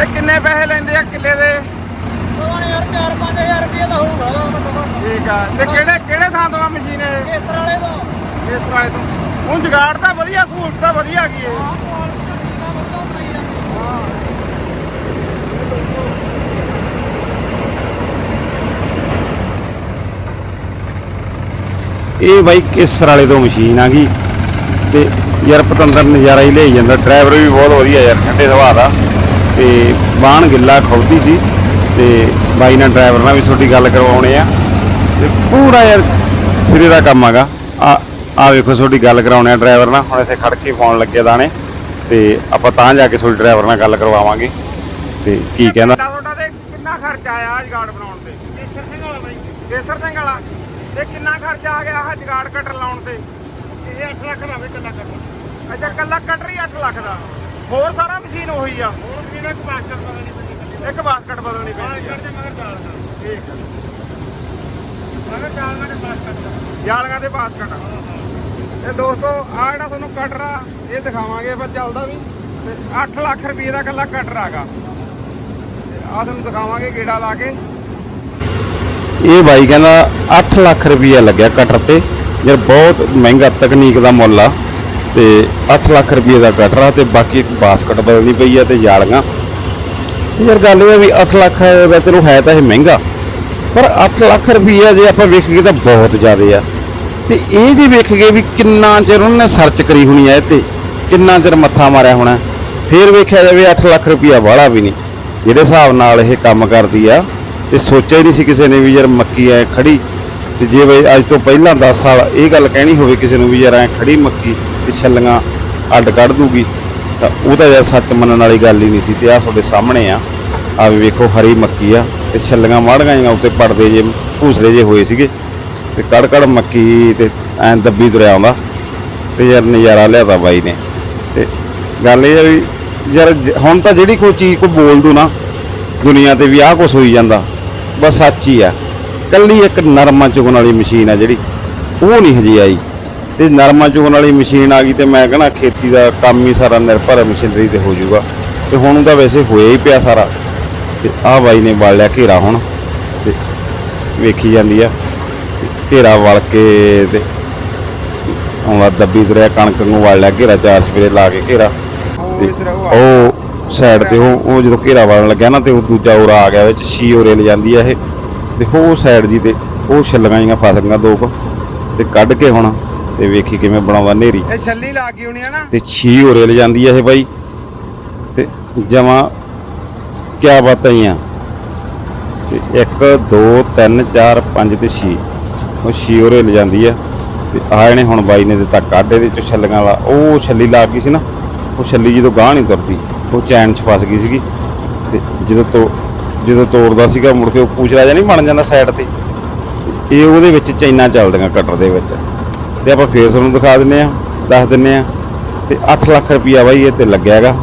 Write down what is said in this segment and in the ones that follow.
ਇਹ ਕਿੰਨੇ ਪੈਸੇ ਲੈਂਦੇ ਆ ਕਿੱਲੇ ਦੇ? ਉਹਨਾਂ ਯਾਰ 4-5000 ਰੁਪਏ ਦਾ ਹੋਊਗਾ ਠੀਕ ਆ। ਤੇ ਕਿਹੜੇ ਤੋਂ ਮਸ਼ੀਨ ਤਾਂ। ਵਧੀਆ ਸਹੂਲਤ ਤਾਂ ਵਧੀਆ ਹੈਗੀ ਇਹ ਬਾਈ ਕੇਸਰ ਵਾਲੇ ਤੋਂ ਮਸ਼ੀਨ ਆ ਗਈ। ਤੇ ਯਾਰ ਪਤੰਦਰ ਨਜ਼ਾਰਾ ਹੀ ਲੈ ਜਾਂਦਾ। ਡਰਾਈਵਰ ਵੀ ਬਹੁਤ ਵਧੀਆ ਯਾਰ ਠੰਡੇ ਸੁਭਾਅ ਦਾ। ਤੇ ਬਾਣ ਗਿੱਲਾ ਖੌਦੀ ਸੀ ਤੇ ਬਾਈ ਨਾਲ ਡਰਾਈਵਰ ਨਾਲ ਵੀ ਤੁਹਾਡੀ ਗੱਲ ਕਰਵਾਉਣੇ ਆ। ਤੇ ਪੂਰਾ ਯਾਰ ਸਿਰੇ ਦਾ ਕੰਮ ਹੈਗਾ। ਆ ਆ ਵੇਖੋ ਤੁਹਾਡੀ ਗੱਲ ਕਰਾਉਣੇ ਆ ਡਰਾਈਵਰ ਨਾਲ। ਹੁਣ ਇੱਥੇ ਖੜ ਕੇ ਫੋਨ ਲੱਗੇ ਦਾਣੇ। ਤੇ ਆਪਾਂ ਤਾਂ ਜਾ ਕੇ ਤੁਹਾਡੇ ਡਰਾਈਵਰ ਨਾਲ ਗੱਲ ਕਰਵਾਵਾਂਗੇ। ਤੇ ਕੀ ਕਹਿੰਦਾ? ਤੁਹਾਡਾ ਤੇ ਕਿੰਨਾ ਖਰਚਾ ਆਇਆ ਜਗਾੜ ਬਣਾਉਣ ਤੇ? ਕੇਸਰ ਸਿੰਘ ਵਾਲਾ ਬਾਈ। ਕੇਸਰ ਸਿੰਘ ਵਾਲਾ? ਤੇ ਕਿੰਨਾ ਖਰਚਾ ਆ ਗਿਆ ਆਹ ਜਗਾੜ ਕਟਰ ਲਾਉਣ ਤੇ? ਇਹ 8 ਲੱਖ ਦਾ ਵੇ ਕੱਲਾ ਕੱਲਾ ਅੱਛਾ ਕੱਲਾ ਕਟਰ ਹੀ 8 ਲੱਖ ਦਾ। ਹੋਰ ਸਾਰਾ ਮਸ਼ੀਨ ਉਹੀ ਆ। ਹੋਰ ਵੀ ਨਾ ਪਾਸਟਰ ਪਤਾ ਨਹੀਂ ਬੰਦੇ ਕੱਲੇ ਇੱਕ ਬਾਸਕਟ ਬਦਲਣੀ ਹਾਂ ਪੈਂਦੀ ਆ। ਮਗਰ ਠੀਕ ਮਗਰ ਦੇ ਬਾਸਕਟ ਤੇ ਦੋਸਤੋ ਆ ਜਿਹੜਾ ਤੁਹਾਨੂੰ ਕਟਰ ਆ ਇਹ ਦਿਖਾਵਾਂਗੇ ਆਪਾਂ ਚੱਲਦਾ ਵੀ। ਤੇ 8 ਲੱਖ ਰੁਪਏ ਦਾ ਕੱਲਾ ਕਟਰ ਆਗਾ। ਆ ਤੁਹਾਨੂੰ ਦਿਖਾਵਾਂਗੇ ਗੇੜਾ ਲਾ ਕੇ। ਇਹ ਬਾਈ ਕਹਿੰਦਾ 8 ਲੱਖ ਰੁਪਈਆ ਲੱਗਿਆ ਕਟਰ ਤੇ। ਯਾਰ ਬਹੁਤ ਮਹਿੰਗਾ ਤਕਨੀਕ ਦਾ ਮੁੱਲ ਆ। ਤੇ 8 ਲੱਖ ਰੁਪਏ ਦਾ ਕਟਰ ਆ ਤੇ ਬਾਕੀ ਇੱਕ ਬਾਸਕਟ ਬਦਲਣੀ ਪਈ ਆ ਤੇ ਜਾਲੀਆਂ। ਯਾਰ ਗੱਲ ਇਹ ਆ ਵੀ 8 ਲੱਖ ਦਾ ਚਲੋ ਹੈ ਤਾਂ ਇਹ ਮਹਿੰਗਾ, ਪਰ 8 ਲੱਖ ਰੁਪਈਆ ਜੇ ਆਪਾਂ ਵੇਖੀਏ ਤਾਂ ਬਹੁਤ ਜ਼ਿਆਦਾ ਆ। ਤੇ ਇਹ ਜੇ ਵੇਖ ਗਏ ਵੀ ਕਿੰਨਾ ਚਿਰ ਉਹਨਾਂ ਨੇ ਸਰਚ ਕਰੀ ਹੋਣੀ ਆ ਇਹ ਤੇ ਕਿੰਨਾ ਚਿਰ ਮੱਥਾ ਮਾਰਿਆ ਹੋਣਾ, ਫੇਰ ਵੇਖਿਆ ਜਾਵੇ 8 ਲੱਖ ਰੁਪਈਆ ਵਾਲਾ ਵੀ ਨਹੀਂ, ਜਿਹੜੇ ਹਿਸਾਬ ਨਾਲ ਇਹ ਕੰਮ ਕਰਦੀ ਆ, ਤੇ ਸੋਚਿਆ ਹੀ ਨਹੀਂ ਸੀ ਕਿਸੇ ਨੇ ਵੀ ਯਾਰ ਮੱਕੀ ਐ ਖੜੀ, ਤੇ ਜੇ ਬਈ ਅੱਜ ਤੋਂ ਪਹਿਲਾਂ 10 ਸਾਲ ਇਹ ਗੱਲ ਕਹਿਣੀ ਹੋਵੇ ਕਿਸੇ ਨੂੰ ਵੀ ਯਾਰ ਐ ਖੜੀ ਮੱਕੀ ਛੱਲੀਆਂ ਅੱਡ ਕੱਢ ਦੂਗੀ, ਤਾਂ ਉਹ ਤਾਂ ਯਾਰ ਸੱਚ ਮੰਨਣ ਵਾਲੀ ਗੱਲ ਹੀ ਨਹੀਂ ਸੀ, ਤੇ ਆ ਤੁਹਾਡੇ ਸਾਹਮਣੇ ਆ। ਆ ਵੀ ਵੇਖੋ, ਹਰੀ ਮੱਕੀ ਆ, ਤੇ ਛੱਲੀਆਂ ਮਾੜੀਆਂ ਗਈਆਂ, ਉੱਤੇ ਪੜਦੇ ਜੇ ਭੂਸਰੇ ਜੇ ਹੋਏ ਸੀਗੇ, ਤੇ ਕੜ ਕੜ ਮੱਕੀ ਤੇ ਐਂ ਦੱਬੀ ਤੁਰਿਆ ਆਉਂਦਾ, ਤੇ ਯਾਰ ਨਜ਼ਾਰਾ ਲਿਆਦਾ ਬਾਈ ਨੇ। ਤੇ ਗੱਲ ਇਹ ਆ ਵੀ ਯਾਰ ਹੁਣ ਤਾਂ ਜਿਹੜੀ ਕੋਈ ਚੀਜ਼ ਕੋਈ ਬੋਲ ਦੂ ਨਾ, ਦੁਨੀਆ ਤੇ ਵੀ ਆਹ ਕੁਛ ਹੋਈ ਜਾਂਦਾ, ਬਸ ਸੱਚ ਹੀ ਆ। ਕੱਲੀ ਇੱਕ ਨਰਮਾ ਚੁਗਣ ਵਾਲੀ ਮਸ਼ੀਨ ਆ ਜਿਹੜੀ, ਉਹ ਨਹੀਂ ਹਜੇ ਆਈ। ਤੇ ਨਰਮਾ ਚੁਗਣ ਵਾਲੀ ਮਸ਼ੀਨ ਆ ਗਈ ਤੇ ਮੈਂ ਕਹਣਾ ਖੇਤੀ ਦਾ ਕੰਮ ਹੀ ਸਾਰਾ ਨਿਰਭਰ ਮਸ਼ੀਨਰੀ ਤੇ ਹੋ ਜਾਊਗਾ। ਤੇ ਹੁਣ ਤਾਂ ਵੈਸੇ ਹੋਇਆ ਹੀ ਪਿਆ ਸਾਰਾ। ਤੇ ਆਹ ਬਾਈ ਨੇ ਵਲ ਲਿਆ ਘੇਰਾ ਹੁਣ। ਤੇ ਵੇਖੀ ਜਾਂਦੀ ਆ। ਘੇਰਾ ਵਲ ਕੇ ਤੇ ਆਉਂਦਾ ਦੱਬੀ ਤੁਰਿਆ ਕਣਕ ਨੂੰ ਵਲ ਲਿਆ ਘੇਰਾ, ਚਾਰ ਸਵੇਰੇ ਲਾ ਕੇ ਘੇਰਾ। ਉਹ ਤੇ ਉਹ ਸਾਈਡ ਤੇ ਉਹ ਉਹ ਜਦੋਂ ਘੇਰਾ ਵਲਣ ਲੱਗਿਆ ਨਾ ਤੇ ਉਹ ਦੂਜਾ ਉਰਾ ਆ ਗਿਆ ਵਿੱਚ, ਛੀ ਉਰੇ ਲੈ ਜਾਂਦੀ ਆ ਇਹ। ਦੇਖੋ ਉਹ ਸਾਈਡ ਜੀ ਤੇ ਉਹ ਛੱਲੀਆਂ ਜੀਆਂ ਫਸ ਗਈਆਂ ਦੋ ਕੁ। ਤੇ ਕੱਢ ਕੇ ਹੁਣ ਤੇ ਵੇਖੀ ਕਿਵੇਂ ਬਣਾਉਂਦਾ ਨੇਰੀ ਇਹ ਛੱਲੀ ਲੱਗ ਗਈ ਹੋਣੀ ਆ ਨਾ। ਤੇ ਛੀ ਉਰੇ ਲੈ ਜਾਂਦੀ ਆ ਇਹ ਬਾਈ। ਤੇ ਜਮਾ ਕਿਆ ਬਾਤਾਂ ਹੀ ਆ ਤੇ 1 2 3 4 5 ਤੇ 6 ਉਹ ਛੀ ਉਰੇ ਲੈ ਜਾਂਦੀ ਆ। ਤੇ ਆ ਇਹਨੇ ਹੁਣ ਬਾਈ ਨੇ ਦਿੱਤਾ ਕੱਢ ਇਹਦੇ ਚ ਛੱਲੀਆਂ ਵਾਲਾ। ਉਹ ਛੱਲੀ ਲੱਗ ਗਈ ਸੀ ਨਾ। ਉਹ ਛੱਲੀ ਜਦੋਂ ਗਾਹ ਨਹੀਂ ਤੁਰਦੀ। ਉਹ ਚੈਨ 'ਚ ਫਸ ਗਈ ਸੀਗੀ। ਤੇ ਜਦੋਂ ਤੋਂ ਜਦੋਂ ਤੋੜਦਾ ਸੀਗਾ ਮੁੜ ਕੇ ਉਹ ਪੂਛਲਾ ਜਿਹਾ ਨਹੀਂ ਬਣ ਜਾਂਦਾ ਸਾਈਡ ਤੇ। ਤੇ ਇਹ ਉਹਦੇ ਵਿੱਚ ਚੈਨਾਂ ਚੱਲਦੀਆਂ ਕਟਰ ਦੇ ਵਿੱਚ। ਤੇ ਆਪਾਂ ਫੇਰ ਤੁਹਾਨੂੰ ਦਿਖਾ ਦਿੰਨੇ ਆ, ਦੱਸ ਦਿੰਨੇ ਆ। ਤੇ 8 ਲੱਖ ਰੁਪਈਆ ਬਾਈ ਇਹ ਤੇ ਲੱਗਿਆ ਹੈਗਾ।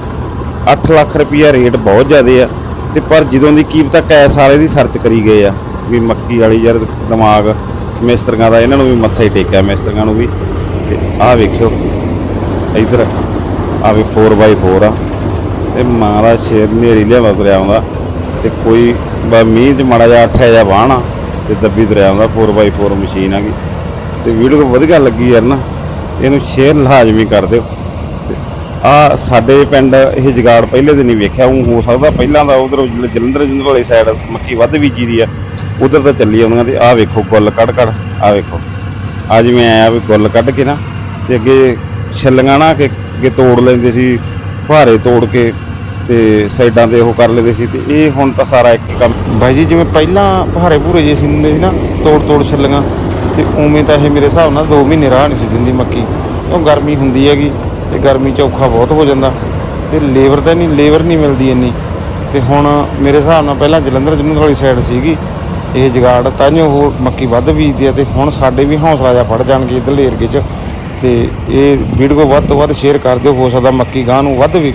8 ਲੱਖ ਰੁਪਈਆ ਰੇਟ ਬਹੁਤ ਜ਼ਿਆਦੇ ਆ। ਤੇ ਪਰ ਜਦੋਂ ਦੀ ਕੀਮਤ ਕੈ ਸਾਰੇ ਦੀ ਸਰਚ ਕਰੀ ਗਏ ਆ। ਵੀ ਮੱਕੀ ਵਾਲੀ ਯਾਰ, ਦਿਮਾਗ, ਮਿਸਤਰੀਆਂ ਦਾ, ਇਹਨਾਂ ਨੂੰ ਵੀ ਮੱਥਾ ਹੀ ਟੇਕਿਆ, ਮਿਸਤਰੀਆਂ ਨੂੰ ਵੀ। ਤੇ ਆਹ ਵੇਖਿਓ, ਇਧਰ ਆ ਵੀ 4x4 ਆ। ਤੇ ਮਾਂ ਦਾ ਸ਼ੇਰ ਨੇਰੀ ਲਿਆਉਂਦਾ ਤੁਰਿਆ ਆਉਂਦਾ। ਤੇ ਕੋਈ ਬਾ ਮੀਂਹ ਚ ਮਾੜਾ ਜਿਹਾ ਅੱਠਿਆ ਜਿਹਾ ਬਾਹਣਾ ਤੇ ਦੱਬੀ ਤੁਰਿਆ ਆਉਂਦਾ 4x4 ਮਸ਼ੀਨ ਆ ਗਈ ਤੇ ਵੀਡੀਓ ਵਧੀਆ ਲੱਗੀ ਯਾਰ ਨਾ, ਇਹਨੂੰ ਸ਼ੇਅਰ ਲਾਜ਼ਮੀ ਕਰ ਦਿਓ। ਆ ਸਾਡੇ ਪਿੰਡ ਇਹ ਜਗਾੜ ਪਹਿਲੇ ਦਿਨ ਹੀ ਵੇਖਿਆ, ਉਹ ਹੋ ਸਕਦਾ ਪਹਿਲਾਂ ਦਾ ਉਧਰ ਜਲੰਧਰ ਜੁੰਦਰ ਵਾਲੀ ਸਾਈਡ ਮੱਕੀ ਵੱਧ ਬੀਜੀ ਦੀ ਆ, ਉਧਰ ਤਾਂ ਚੱਲੀ ਆਉਂਦੀਆਂ ਤੇ ਆਹ ਵੇਖੋ ਗੁੱਲ ਕੱਢ ਕੱਢ, ਆਹ ਵੇਖੋ। ਆ ਜਿਵੇਂ ਆਇਆ ਵੀ ਗੁੱਲ ਕੱਢ ਕੇ ਨਾ, ਤੇ ਅੱਗੇ ਛੱਲੀਆਂ ਨਾ ਕਿ, ਅੱਗੇ ਤੋੜ ਲੈਂਦੇ ਸੀ ਫੁਹਾਰੇ ਤੋੜ ਕੇ ਤੇ ਸਾਈਡਾਂ ਤੇ ਉਹ ਕਰ ਲੈਂਦੇ ਸੀ, ਤੇ ਇਹ ਹੁਣ ਤਾਂ ਸਾਰਾ ਇੱਕ ਕੰਮ। ਬਾਈ ਜੀ, ਜਿਵੇਂ ਪਹਿਲਾਂ ਫੁਹਾਰੇ ਭੂਰੇ ਜੇ ਸੀ ਹੁੰਦੇ ਸੀ ਨਾ ਤੋੜ ਤੋੜ ਛੱਲੀਆਂ ਤੇ ਉਵੇਂ ਤਾਂ ਇਹ ਮੇਰੇ ਹਿਸਾਬ ਨਾਲ 2 ਮਹੀਨੇ ਰਾਹ ਨਹੀਂ ਸੀ ਦਿੰਦੀ ਮੱਕੀ। ਕਿਉਂ ਗਰਮੀ ਹੁੰਦੀ ਹੈਗੀ ਤੇ ਗਰਮੀ 'ਚ ਔਖਾ ਬਹੁਤ ਹੋ ਜਾਂਦਾ। ਤੇ ਲੇਬਰ ਤਾਂ ਨਹੀਂ, ਲੇਬਰ ਨਹੀਂ ਮਿਲਦੀ ਇੰਨੀ। ਤੇ ਹੁਣ ਮੇਰੇ ਹਿਸਾਬ ਨਾਲ ਪਹਿਲਾਂ ਜਲੰਧਰ ਜਨੂਨ ਵਾਲੀ ਸਾਈਡ ਸੀਗੀ। ਇਹ ਜਗਾੜ ਤਾਂ ਜੋ ਉਹ ਮੱਕੀ ਵੱਧ ਬੀਜਦੀ ਆ ਤੇ ਹੁਣ ਸਾਡੇ ਵੀ ਹੌਸਲਾ ਜਾ ਫੜ ਜਾਣਗੇ ਇੱਧਰਲੇ ਏਰੀਏ 'ਚ। ਤੇ ਇਹ ਵੀਡੀਓ ਵੱਧ ਤੋਂ ਵੱਧ ਸ਼ੇਅਰ ਕਰ ਦਿਓ, ਹੋ ਸਕਦਾ ਮੱਕੀ ਗਾਂ ਨੂੰ ਵੱਧ ਵੀ।